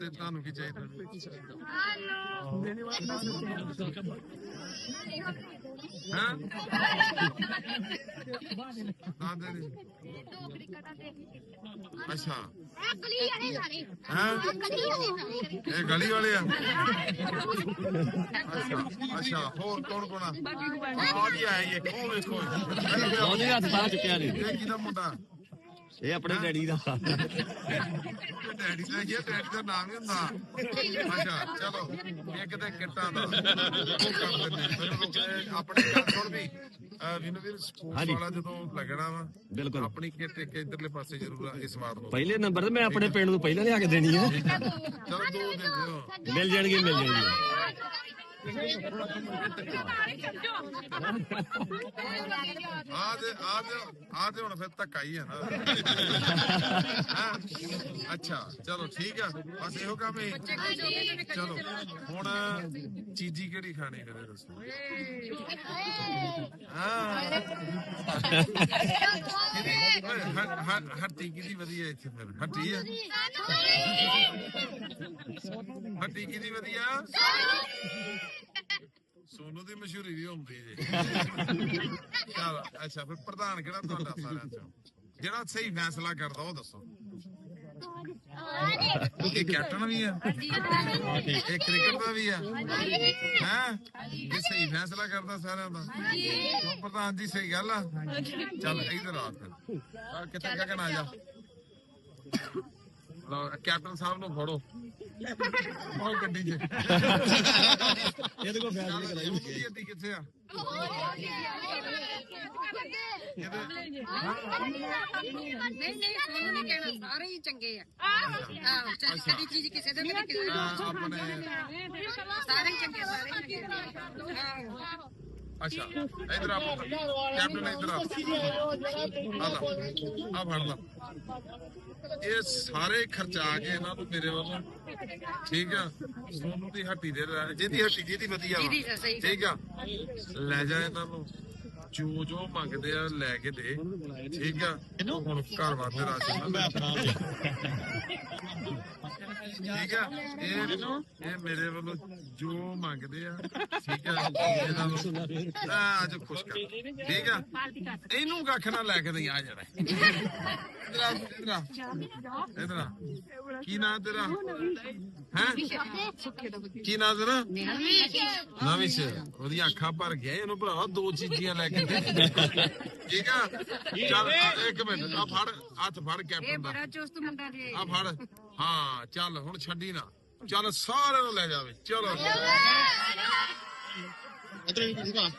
ਤੇ ਤੁਹਾਨੂੰ ਕੀ ਚਾਹੀਦਾ? ਹਾਂ। ਨਾ ਦੇ ਅੱਛਾ। ਹਾਂ। ਇਹ ਗਲੀ ਵਾਲੇ ਆ। ਅੱਛਾ। ਅੱਛਾ। ਹੋਰ ਕੌਣ ਕੌਣ ਆ? ਜੀ ਆਇਆ ਇਹ ਕੌਣ ਵੇਖੋ। ਉਹਨੇ ਹੱਥ ਪਾ ਚੁੱਕਿਆ ਨਹੀਂ ਇਹ ਕਿਹਦਾ ਮੁੰਡਾ? ਇਹ ਆਪਣੇ ਡੈਡੀ ਦਾ ਇਹ ਡੈਡੀ ਦਾ ਹੀ ਆ, ਡੈਡੀ ਦਾ ਨਾਮ ਹੀ ਹੁੰਦਾ। ਅੱਛਾ ਚਲੋ ਇਹ ਕਿਤੇ ਕਿੱਟਾਂ ਦਾ ਇਹ ਆਪਣੇ ਘਰ ਸੁਣ ਵੀ ਅਹ ਵਿਨੂ ਵੀਰ ਸਪੋਰਟਸ। ਵਾਲਾ ਜਦੋਂ ਲੱਗਣਾ ਵਾ ਬਿਲਕੁਲ। ਆਪਣੀ ਕਿੱਟ ਇੱਕ ਇਧਰਲੇ ਪਾਸੇ ਜ਼ਰੂਰ ਆ, ਇਸ ਵਾਰ ਨੂੰ। ਪਹਿਲੇ ਨੰਬਰ ਤੇ ਮੈਂ ਆਪਣੇ ਪਿੰਡ ਨੂੰ ਪਹਿਲਾਂ ਲਿਆ ਕੇ ਦੇਣੀ ਹੈ। ਚਲੋ ਦੋ ਦੇ ਦਿਓ। ਮਿਲ ਜਾਣਗੇ ਮਿਲ ਜਾਣਗੇ। ਆ ਦੇ ਆ ਦੇ ਆ ਦੇ ਹੁਣ ਫਿਰ ਧੱਕਾ ਹੀ ਆ ਨਾ ਹੈਂ? ਅੱਛਾ ਚਲੋ ਠੀਕ ਆ ਬਸ ਇਹੋ ਕੰਮ ਹੀ ਚਲੋ ਹੁਣ ਚੀਜੀ ਕਿਹੜੀ ਖਾਣੀ ਕਰੇ ਦੱਸੋ। ਹਾਂ। ਹ- ਹ- ਹੱਟੀ ਕਿਹਦੀ ਵਧੀਆ ਇੱਥੇ ਫਿਰ। ਹੱਟੀ ਆ? ਹੱਟੀ ਕਿਹਦੀ ਵਧੀਆ? ਸੋਨੂ ਦੀ ਮਸ਼ਹੂਰੀ ਵੀ ਹੁੰਦੀ ਜੇ। ਚਲ, ਅੱਛਾ, ਫਿਰ ਪ੍ਰਧਾਨ ਕਿਹੜਾ ਤੁਹਾਡਾ ਸਾਰਿਆਂ ਚੋਂ? ਜਿਹੜਾ ਸਹੀ ਫੈਸਲਾ ਕਰਦਾ ਉਹ ਦੱਸੋ। ਇਹ ਕੈਪਟਨ ਵੀ ਆ? ਇਹ ਕ੍ਰਿਕਟ ਦਾ ਵੀ ਆ? ਹੈ? ਇਹ ਸਹੀ ਫੈਸਲਾ ਕਰਦਾ ਸਾਰਿਆਂ ਦਾ। ਪ੍ਰਧਾਨ ਜੀ ਸਹੀ ਗੱਲ ਆ। ਚੱਲ ਇਧਰ ਆ ਫਿਰ। ਕਿੱਥੇ ਆ ਜਾ। ਲਓ ਕੈਪਟਨ ਸਾਹਿਬ ਨੂੰ ਫੜੋ। ਉਹ ਗੱਡੀ 'ਚ। ਇਹਦੇ ਕੋਲ ਫੈਸਲੇ ਕਰਾਈ ਉਹਦੀ ਅੱਡੀ ਕਿੱਥੇ ਆ? ਨਹੀਂ ਨਹੀਂ ਨਹੀਂ ਕਹਿਣਾ ਸਾਰੇ ਹੀ ਚੰਗੇ ਆ ਆਹੋ ਚੱਲ ਕਦੀ ਚੀਜ਼ ਕਿਸੇ ਦੇ ਵੀ ਨਹੀਂ ਕਿਸੇ ਆ, ਆਪਣੇ ਸਾਰੇ ਹੀ ਚੰਗੇ ਸਾਰੇ ਹੀ। ਚੰਗੇ ਆਹੋ ਅੱਛਾ ਇਧਰ ਆ। ਕੈਪਟਨ ਇਧਰ ਆ। ਆ ਫੜ ਲਾ। ਇਹ ਸਾਰੇ ਖਰਚਾ ਕੇ ਇਹਨਾਂ ਨੂੰ ਮੇਰੇ ਵੱਲੋਂ ਠੀਕ ਆ? ਸੋਨੂ ਦੀ ਹੱਟੀ ਦੇ ਜਿਹਦੀ ਹੱਟੀ ਜਿਹਦੀ ਵਧੀਆ ਵਾ। ਠੀਕ ਆ? ਲੈ ਜਾ ਇਹਨਾਂ ਨੂੰ। ਜੋ ਜੋ ਮੰਗਦੇ ਆ ਲੈ ਕੇ ਦੇ। ਠੀਕ ਆ? ਹੁਣ ਘਰ ਵਾਸਤੇ ਰਾਸ਼ਨ ਮੈਂ ਆਪਣਾ ਠੀਕ ਆ? ਇਹ ਇਹ ਮੇਰੇ ਵੱਲੋਂ ਜੋ ਮੰਗਦੇ ਆ ਠੀਕ ਆ? ਇਹਨਾਂ ਨੂੰ ਆ ਅੱਜ ਖੁਸ਼ ਕਰ ਠੀਕ ਆ। ਇਹਨੂੰ ਕੱਖ ਨਾ ਲੈ ਕੇ ਨਹੀਂ ਆ ਜਾਣਾ। ਇਧਰ ਆ ਇਧਰ ਆ। ਇਧਰ ਆ। ਕੀ ਨਾਂ ਤੇਰਾ? ਹੈ? ਕੀ ਨਾਂ ਤੇਰਾ? ਨਵੀਂ ਸੇ ਉਹਦੀਆਂ ਅੱਖਾਂ ਭਰ ਗਿਆ ਇਹਨੂੰ ਭਰਾਵਾ ਦੋ ਚੀਜ਼ੀਆਂ ਲੈ ਕੇ ਦੇ। ਠੀਕ ਆ? ਚੱਲ ਇੱਕ ਮਿੰਟ ਆ ਫੜ ਹੱਥ ਫੜ ਇਹ ਕੈਪਟਨ ਦਾ। ਬੜਾ ਚੁਸਤ ਮੁੰਡਾ ਜੀ। ਆ ਫੜ। ਹਾਂ ਚੱਲ ਹੁਣ ਛੱਡੀ ਨਾ। ਚੱਲ ਸਾਰਿਆਂ ਨੂੰ ਲੈ ਜਾਵੇ। ਚਲੋ। ਅਦਰ ਵੀ ਕੁਝ ਕਾ